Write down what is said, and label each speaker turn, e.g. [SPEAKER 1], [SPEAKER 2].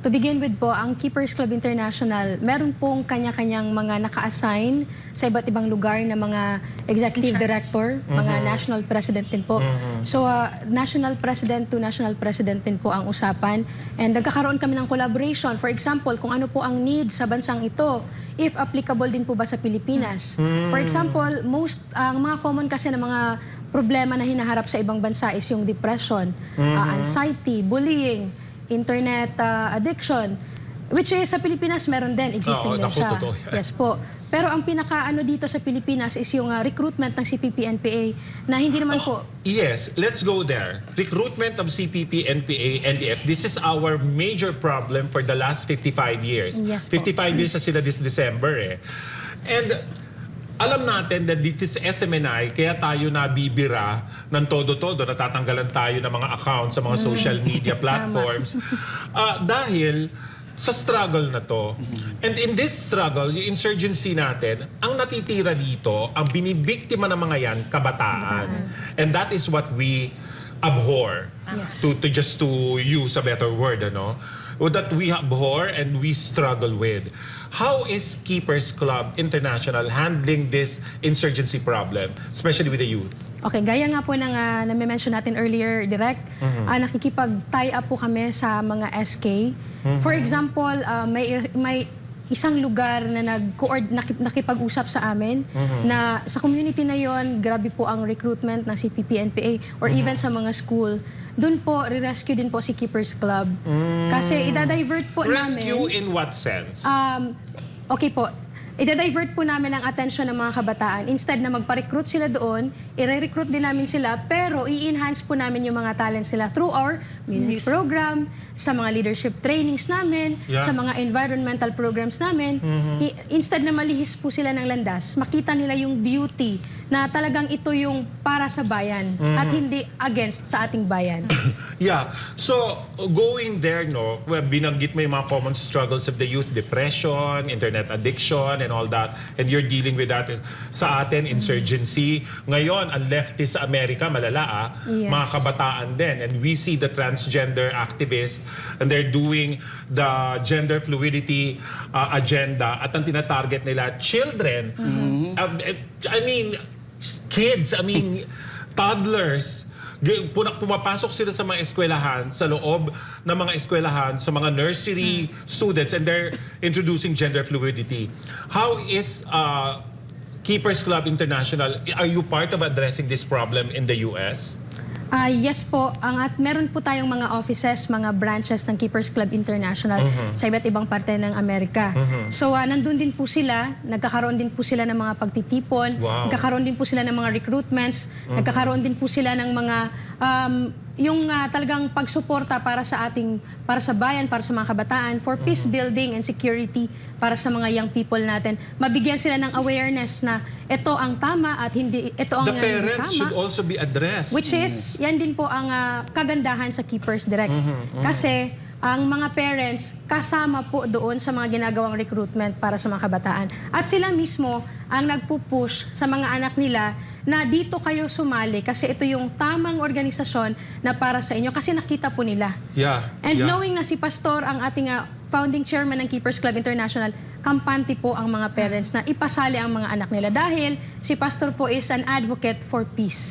[SPEAKER 1] To begin with po, ang Keepers Club International, meron pong kanya-kanyang mga naka-assign sa iba't ibang lugar na mga executive director, mga national president din po. So, ah, national president to national president din po ang usapan. And nagkakaroon kami ng collaboration. For example, kung ano po ang need sa bansang ito, if applicable din po ba sa Pilipinas. For example, most, ang mga common kasi na mga problema na hinaharap sa ibang bansa is yung depression, ah, anxiety, bullying, internet ah, addiction, which is sa Pilipinas meron din, existing
[SPEAKER 2] Oo,
[SPEAKER 1] din
[SPEAKER 2] naku,
[SPEAKER 1] siya.
[SPEAKER 2] totoo yan.
[SPEAKER 1] Yes po. Pero ang pinaka-ano dito sa Pilipinas is yung ah, recruitment ng CPP-NPA na hindi naman po
[SPEAKER 2] Yes, let's go there. Recruitment of CPP, NPA, NDF. This is our major problem for the last 55 years.
[SPEAKER 1] Yes po.
[SPEAKER 2] 55 years na sila this December eh. And alam natin that dito sa SMNI, kaya tayo nabibira ng todo-todo, natatanggalan tayo ng mga accounts sa mga social media platforms. Ah, dahil sa struggle na to. And in this struggle, yung insurgency natin, ang natitira dito, ang binibiktima ng mga yan, kabataan. And that is what we abhor.
[SPEAKER 1] Yes.
[SPEAKER 2] To, to just to use a better word, ano? O That we abhor and we struggle with. How is Keepers Club International handling this insurgency problem, especially with the youth?
[SPEAKER 1] Okay, gaya nga po ng uh, na-mention natin earlier, direct, ah, nakikipag-tie up po kami sa mga SK. For example, ah, may, may isang lugar na nag nakip, nakipag-usap sa amin na sa community na yon grabe po ang recruitment ng CPP-NPA or even sa mga school. Doon po, re-rescue din po si Keepers Club. Kasi idadivert po
[SPEAKER 2] Rescue
[SPEAKER 1] namin...
[SPEAKER 2] in what sense?
[SPEAKER 1] Um, okay po. Ida-divert po namin ang attention ng mga kabataan. Instead na magpa-recruit sila doon, i-recruit din namin sila, pero i-enhance po namin yung mga talents nila through our music program, sa mga leadership trainings namin,
[SPEAKER 2] Yeah.
[SPEAKER 1] sa mga environmental programs namin. I- instead na malihis po sila ng landas, makita nila yung beauty na talagang ito yung para sa bayan at hindi against sa ating bayan.
[SPEAKER 2] Yeah. So, going there, no, well, binanggit mo yung mga common struggles of the youth, depression, internet addiction, and all that. And you're dealing with that sa atin, insurgency. Ngayon, ang leftist sa Amerika, malala ah,
[SPEAKER 1] Yes.
[SPEAKER 2] mga kabataan din. And we see the transgender activists, and they're doing the gender fluidity uh, agenda. At ang tinatarget nila, children. Um, eh, I mean, kids, I mean, toddlers. Pumapasok sila sa mga eskwelahan, sa loob ng mga eskwelahan, sa mga nursery students, and they're introducing gender fluidity. How is uh, Keepers Club International, are you part of addressing this problem in the US?
[SPEAKER 1] Ah, yes po, ang at meron po tayong mga offices, mga branches ng Keepers Club International sa iba't ibang parte ng Amerika. So ah, nandun din po sila, nagkakaroon din po sila ng mga pagtitipon,
[SPEAKER 2] Wow.
[SPEAKER 1] nagkakaroon din po sila ng mga recruitments, nagkakaroon din po sila ng mga um, yung ah, talagang pagsuporta para sa ating para sa bayan, para sa mga kabataan for peace building and security para sa mga young people natin. Mabigyan sila ng awareness na ito ang tama at hindi ito ang
[SPEAKER 2] The parents
[SPEAKER 1] tama.
[SPEAKER 2] should also be addressed.
[SPEAKER 1] Which is, yan din po ang ah, kagandahan sa Keepers Direct.
[SPEAKER 2] Mm-hmm,
[SPEAKER 1] Kasi ang mga parents kasama po doon sa mga ginagawang recruitment para sa mga kabataan. At sila mismo ang nagpupush sa mga anak nila na dito kayo sumali kasi ito yung tamang organisasyon na para sa inyo kasi nakita po nila.
[SPEAKER 2] Yeah.
[SPEAKER 1] And
[SPEAKER 2] yeah.
[SPEAKER 1] knowing na si Pastor ang ating ah, founding chairman ng Keepers Club International, kampante po ang mga parents na ipasali ang mga anak nila dahil si Pastor po is an advocate for peace.